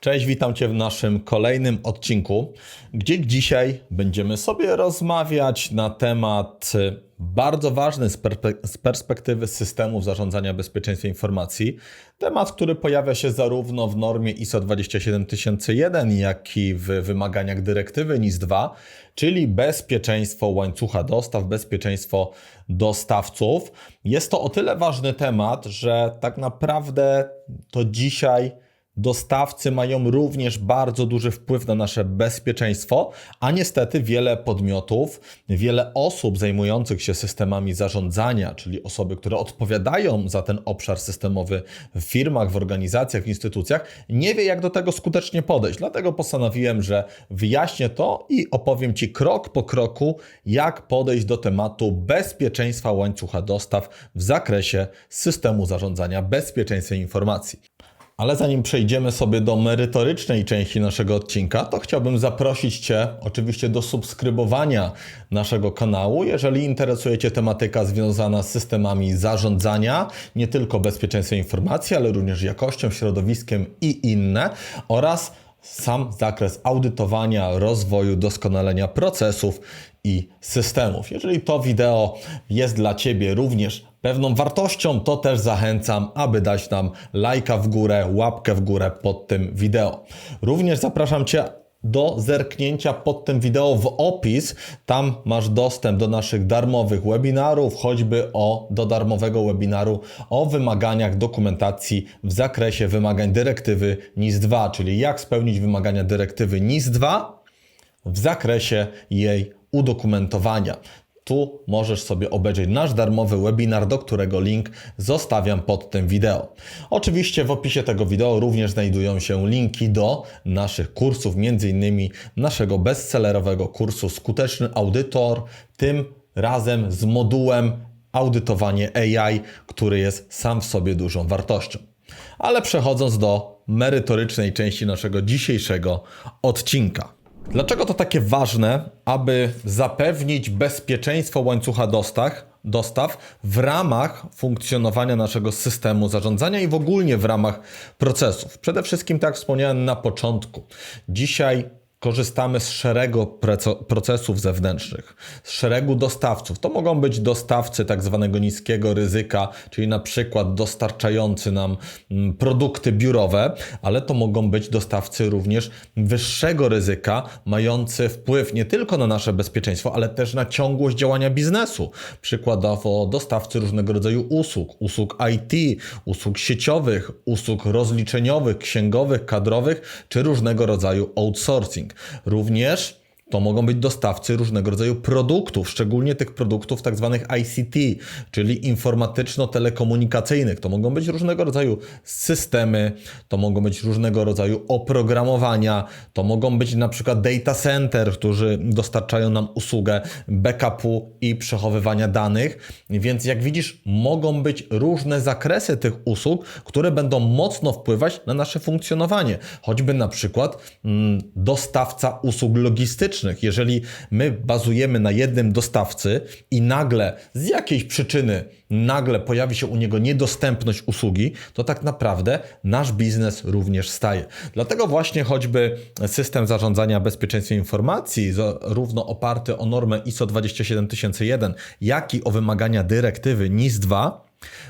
Cześć, witam Cię w naszym kolejnym odcinku, gdzie dzisiaj będziemy sobie rozmawiać na temat y, bardzo ważny z, perspektywy systemów zarządzania bezpieczeństwem informacji. Temat, który pojawia się zarówno w normie ISO 27001, jak i w wymaganiach dyrektywy NIS-2, czyli bezpieczeństwo łańcucha dostaw, bezpieczeństwo dostawców. Jest to o tyle ważny temat, że tak naprawdę to dzisiaj dostawcy mają również bardzo duży wpływ na nasze bezpieczeństwo, a niestety wiele podmiotów, wiele osób zajmujących się systemami zarządzania, czyli osoby, które odpowiadają za ten obszar systemowy w firmach, w organizacjach, w instytucjach, nie wie, jak do tego skutecznie podejść. Dlatego postanowiłem, że wyjaśnię to i opowiem Ci krok po kroku, jak podejść do tematu bezpieczeństwa łańcucha dostaw w zakresie systemu zarządzania bezpieczeństwem informacji. Ale zanim przejdziemy sobie do merytorycznej części naszego odcinka, to chciałbym zaprosić Cię oczywiście do subskrybowania naszego kanału, jeżeli interesuje Cię tematyka związana z systemami zarządzania, nie tylko bezpieczeństwem informacji, ale również jakością, środowiskiem i inne oraz sam zakres audytowania, rozwoju, doskonalenia procesów i systemów. Jeżeli to wideo jest dla Ciebie również pewną wartością, to też zachęcam, aby dać nam lajka w górę, łapkę w górę pod tym wideo. Również zapraszam Cię do zerknięcia pod tym wideo w opis. Tam masz dostęp do naszych darmowych webinarów, choćby o do darmowego webinaru o wymaganiach dokumentacji w zakresie wymagań dyrektywy NIS-2, czyli jak spełnić wymagania dyrektywy NIS-2 w zakresie jej udokumentowania. Tu możesz sobie obejrzeć nasz darmowy webinar, do którego link zostawiam pod tym wideo. Oczywiście w opisie tego wideo również znajdują się linki do naszych kursów, m.in. naszego bestsellerowego kursu Skuteczny Audytor, tym razem z modułem Audytowanie AI, który jest sam w sobie dużą wartością. Ale przechodząc do merytorycznej części naszego dzisiejszego odcinka. Dlaczego to takie ważne, aby zapewnić bezpieczeństwo łańcucha dostaw, dostaw w ramach funkcjonowania naszego systemu zarządzania i w ogóle w ramach procesów? Przede wszystkim, tak jak wspomniałem na początku, dzisiaj korzystamy z szeregu procesów zewnętrznych, z szeregu dostawców. To mogą być dostawcy tak zwanego niskiego ryzyka, czyli na przykład dostarczający nam mm, produkty biurowe, ale to mogą być dostawcy również wyższego ryzyka, mający wpływ nie tylko na nasze bezpieczeństwo, ale też na ciągłość działania biznesu. Przykładowo dostawcy różnego rodzaju usług, usług IT, usług sieciowych, usług rozliczeniowych, księgowych, kadrowych, czy różnego rodzaju outsourcing. Również to mogą być dostawcy różnego rodzaju produktów, szczególnie tych produktów tak zwanych ICT, czyli informatyczno-telekomunikacyjnych. To mogą być różnego rodzaju systemy, to mogą być różnego rodzaju oprogramowania, to mogą być na przykład data center, którzy dostarczają nam usługę backupu i przechowywania danych. Więc jak widzisz, mogą być różne zakresy tych usług, które będą mocno wpływać na nasze funkcjonowanie. Choćby na przykład mm, dostawca usług logistycznych. Jeżeli my bazujemy na jednym dostawcy i nagle z jakiejś przyczyny nagle pojawi się u niego niedostępność usługi, to tak naprawdę nasz biznes również staje. Dlatego właśnie choćby system zarządzania bezpieczeństwem informacji, zarówno oparty o normę ISO 27001, jak i o wymagania dyrektywy NIS-2,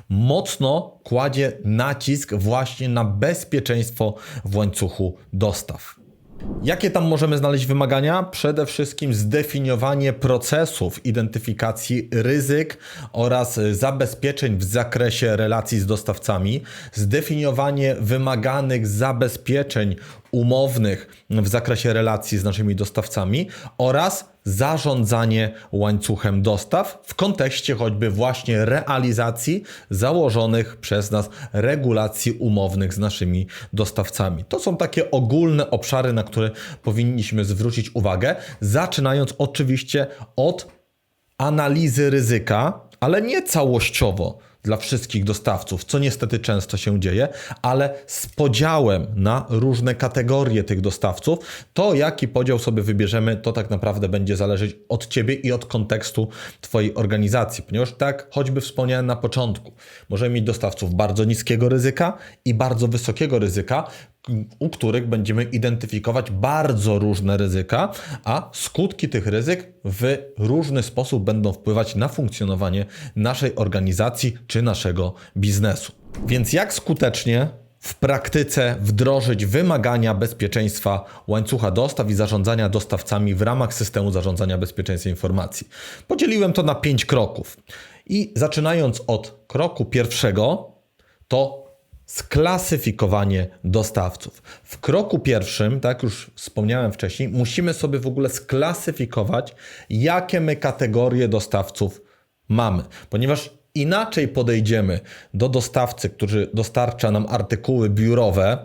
mocno kładzie nacisk właśnie na bezpieczeństwo w łańcuchu dostaw. Jakie tam możemy znaleźć wymagania? Przede wszystkim zdefiniowanie procesów identyfikacji ryzyk oraz zabezpieczeń w zakresie relacji z dostawcami, zdefiniowanie wymaganych zabezpieczeń umownych w zakresie relacji z naszymi dostawcami oraz zarządzanie łańcuchem dostaw w kontekście choćby właśnie realizacji założonych przez nas regulacji umownych z naszymi dostawcami. To są takie ogólne obszary, na które powinniśmy zwrócić uwagę, zaczynając oczywiście od analizy ryzyka, ale nie całościowo dla wszystkich dostawców, co niestety często się dzieje, ale z podziałem na różne kategorie tych dostawców, to jaki podział sobie wybierzemy, to tak naprawdę będzie zależeć od Ciebie i od kontekstu Twojej organizacji, ponieważ tak choćby wspomniałem na początku, możemy mieć dostawców bardzo niskiego ryzyka i bardzo wysokiego ryzyka, u których będziemy identyfikować bardzo różne ryzyka, a skutki tych ryzyk w różny sposób będą wpływać na funkcjonowanie naszej organizacji czy naszego biznesu. Więc jak skutecznie w praktyce wdrożyć wymagania bezpieczeństwa łańcucha dostaw i zarządzania dostawcami w ramach systemu zarządzania bezpieczeństwa informacji. Podzieliłem to na pięć kroków. I zaczynając od kroku pierwszego, to sklasyfikowanie dostawców. W kroku pierwszym, tak już wspomniałem wcześniej, musimy sobie w ogóle sklasyfikować, jakie my kategorie dostawców mamy, ponieważ inaczej podejdziemy do dostawcy, który dostarcza nam artykuły biurowe,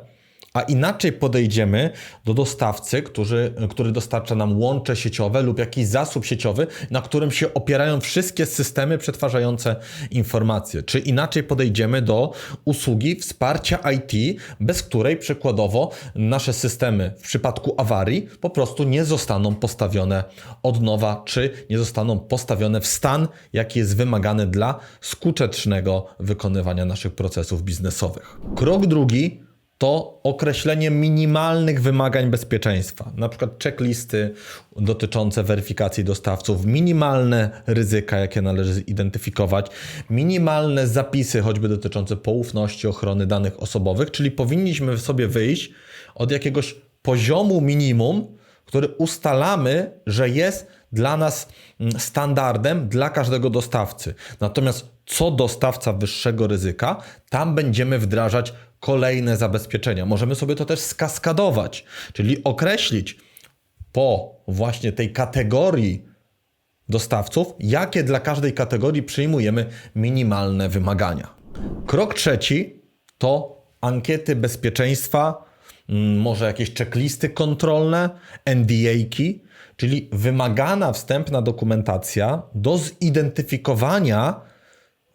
a inaczej podejdziemy do dostawcy, który, który dostarcza nam łącze sieciowe lub jakiś zasób sieciowy, na którym się opierają wszystkie systemy przetwarzające informacje. Czy inaczej podejdziemy do usługi wsparcia IT, bez której przykładowo nasze systemy w przypadku awarii po prostu nie zostaną postawione od nowa, czy nie zostaną postawione w stan, jaki jest wymagany dla skutecznego wykonywania naszych procesów biznesowych. Krok drugi to określenie minimalnych wymagań bezpieczeństwa, na przykład checklisty dotyczące weryfikacji dostawców, minimalne ryzyka, jakie należy zidentyfikować, minimalne zapisy, choćby dotyczące poufności, ochrony danych osobowych, czyli powinniśmy sobie wyjść od jakiegoś poziomu minimum, który ustalamy, że jest dla nas mm, standardem dla każdego dostawcy. Natomiast co dostawca wyższego ryzyka, tam będziemy wdrażać kolejne zabezpieczenia. Możemy sobie to też skaskadować, czyli określić po właśnie tej kategorii dostawców, jakie dla każdej kategorii przyjmujemy minimalne wymagania. Krok trzeci to ankiety bezpieczeństwa, mm, może jakieś checklisty kontrolne, NDA-ki, czyli wymagana wstępna dokumentacja do zidentyfikowania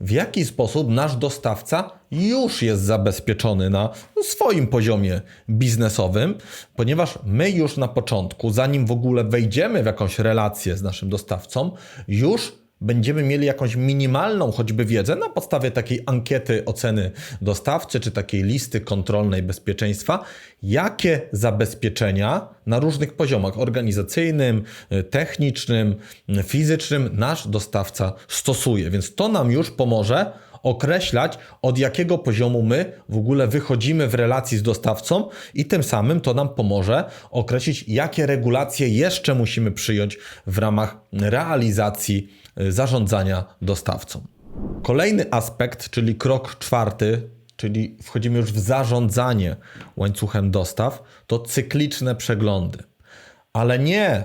w jaki sposób nasz dostawca już jest zabezpieczony na swoim poziomie biznesowym, ponieważ my już na początku, zanim w ogóle wejdziemy w jakąś relację z naszym dostawcą, już będziemy mieli jakąś minimalną choćby wiedzę na podstawie takiej ankiety oceny dostawcy czy takiej listy kontrolnej bezpieczeństwa, jakie zabezpieczenia na różnych poziomach organizacyjnym, technicznym, fizycznym nasz dostawca stosuje. Więc to nam już pomoże określać, od jakiego poziomu my w ogóle wychodzimy w relacji z dostawcą, i tym samym to nam pomoże określić, jakie regulacje jeszcze musimy przyjąć w ramach realizacji y, zarządzania dostawcą. Kolejny aspekt, czyli krok czwarty, czyli wchodzimy już w zarządzanie łańcuchem dostaw, to cykliczne przeglądy. Ale nie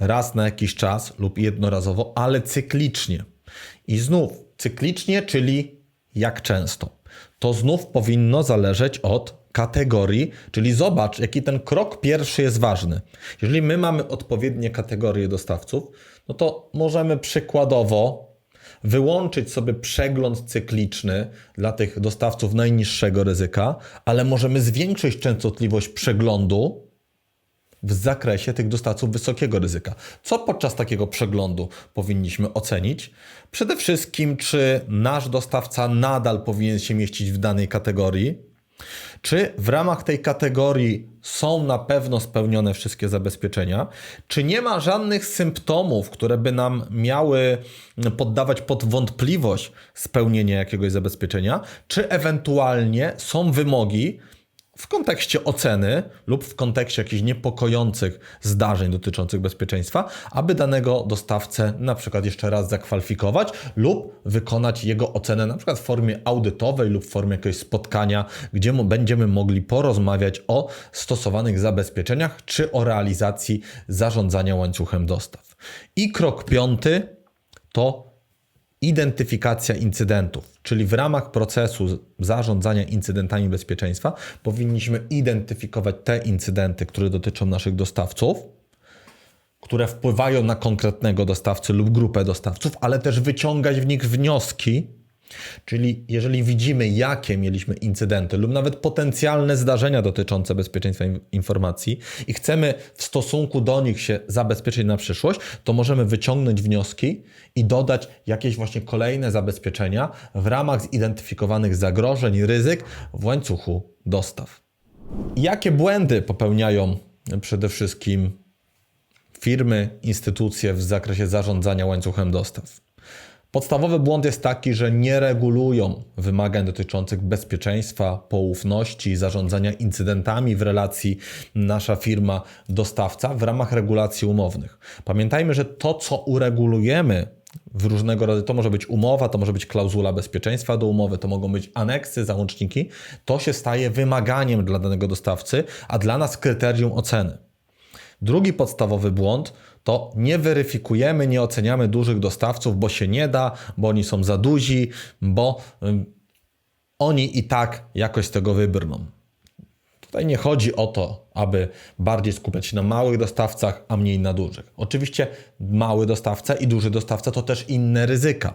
raz na jakiś czas lub jednorazowo, ale cyklicznie. I znów cyklicznie, czyli jak często. To znów powinno zależeć od kategorii, czyli zobacz, jaki ten krok pierwszy jest ważny. Jeżeli my mamy odpowiednie kategorie dostawców, no to możemy przykładowo wyłączyć sobie przegląd cykliczny dla tych dostawców najniższego ryzyka, ale możemy zwiększyć częstotliwość przeglądu w zakresie tych dostawców wysokiego ryzyka. Co podczas takiego przeglądu powinniśmy ocenić? Przede wszystkim, czy nasz dostawca nadal powinien się mieścić w danej kategorii, czy w ramach tej kategorii są na pewno spełnione wszystkie zabezpieczenia? Czy nie ma żadnych symptomów, które by nam miały poddawać pod wątpliwość spełnienie jakiegoś zabezpieczenia? Czy ewentualnie są wymogi, w kontekście oceny lub w kontekście jakichś niepokojących zdarzeń dotyczących bezpieczeństwa, aby danego dostawcę na przykład jeszcze raz zakwalifikować lub wykonać jego ocenę na przykład w formie audytowej lub w formie jakiegoś spotkania, gdzie będziemy mogli porozmawiać o stosowanych zabezpieczeniach czy o realizacji zarządzania łańcuchem dostaw. I krok piąty to identyfikacja incydentów, czyli w ramach procesu zarządzania incydentami bezpieczeństwa powinniśmy identyfikować te incydenty, które dotyczą naszych dostawców, które wpływają na konkretnego dostawcę lub grupę dostawców, ale też wyciągać w nich wnioski Czyli jeżeli widzimy, jakie mieliśmy incydenty lub nawet potencjalne zdarzenia dotyczące bezpieczeństwa informacji i chcemy w stosunku do nich się zabezpieczyć na przyszłość, to możemy wyciągnąć wnioski i dodać jakieś właśnie kolejne zabezpieczenia w ramach zidentyfikowanych zagrożeń, ryzyk w łańcuchu dostaw. Jakie błędy popełniają przede wszystkim firmy, instytucje w zakresie zarządzania łańcuchem dostaw? Podstawowy błąd jest taki, że nie regulują wymagań dotyczących bezpieczeństwa, poufności, zarządzania incydentami w relacji nasza firma dostawca w ramach regulacji umownych. Pamiętajmy, że to, co uregulujemy w różnego rodzaju, to może być umowa, to może być klauzula bezpieczeństwa do umowy, to mogą być aneksy, załączniki, to się staje wymaganiem dla danego dostawcy, a dla nas kryterium oceny. Drugi podstawowy błąd to nie weryfikujemy, nie oceniamy dużych dostawców, bo się nie da, bo oni są za duzi, bo oni i tak jakoś z tego wybrną. Tutaj nie chodzi o to, aby bardziej skupiać się na małych dostawcach, a mniej na dużych. Oczywiście mały dostawca i duży dostawca to też inne ryzyka.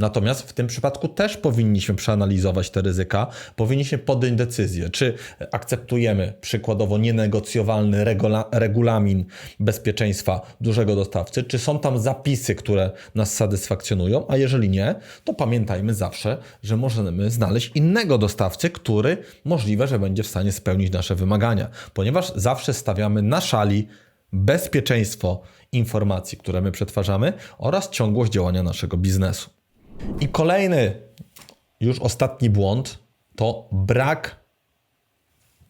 Natomiast w tym przypadku też powinniśmy przeanalizować te ryzyka, powinniśmy podjąć decyzję, czy akceptujemy przykładowo nienegocjowalny regula, regulamin bezpieczeństwa dużego dostawcy, czy są tam zapisy, które nas satysfakcjonują, a jeżeli nie, to pamiętajmy zawsze, że możemy znaleźć innego dostawcy, który możliwe, że będzie w stanie spełnić nasze wymagania, ponieważ zawsze stawiamy na szali bezpieczeństwo informacji, które my przetwarzamy oraz ciągłość działania naszego biznesu. I kolejny, już ostatni błąd to brak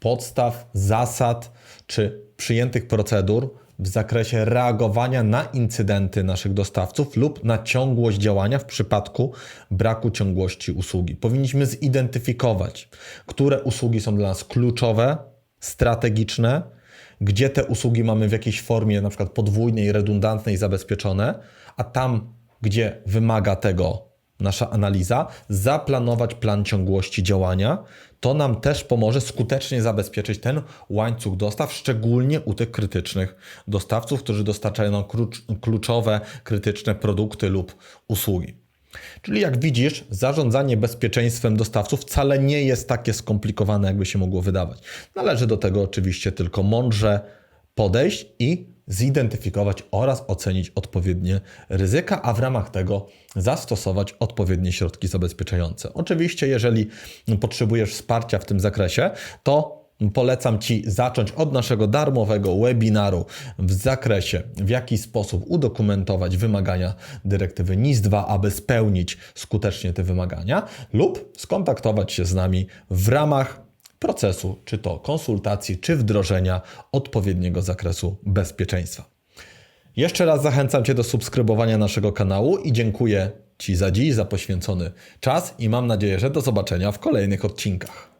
podstaw, zasad czy przyjętych procedur w zakresie reagowania na incydenty naszych dostawców lub na ciągłość działania w przypadku braku ciągłości usługi. Powinniśmy zidentyfikować, które usługi są dla nas kluczowe, strategiczne, gdzie te usługi mamy w jakiejś formie, na przykład podwójnej, redundantnej, zabezpieczone, a tam, gdzie wymaga tego nasza analiza, zaplanować plan ciągłości działania. To nam też pomoże skutecznie zabezpieczyć ten łańcuch dostaw, szczególnie u tych krytycznych dostawców, którzy dostarczają nam kluczowe, krytyczne produkty lub usługi. Czyli jak widzisz, zarządzanie bezpieczeństwem dostawców wcale nie jest takie skomplikowane, jakby się mogło wydawać. Należy do tego oczywiście tylko mądrze podejść i zidentyfikować oraz ocenić odpowiednie ryzyka, a w ramach tego zastosować odpowiednie środki zabezpieczające. Oczywiście, jeżeli potrzebujesz wsparcia w tym zakresie, to Polecam Ci zacząć od naszego darmowego webinaru w zakresie, w jaki sposób udokumentować wymagania dyrektywy NIS-2, aby spełnić skutecznie te wymagania, lub skontaktować się z nami w ramach procesu, czy to konsultacji, czy wdrożenia odpowiedniego zakresu bezpieczeństwa. Jeszcze raz zachęcam Cię do subskrybowania naszego kanału i dziękuję Ci za dziś, za poświęcony czas i mam nadzieję, że do zobaczenia w kolejnych odcinkach.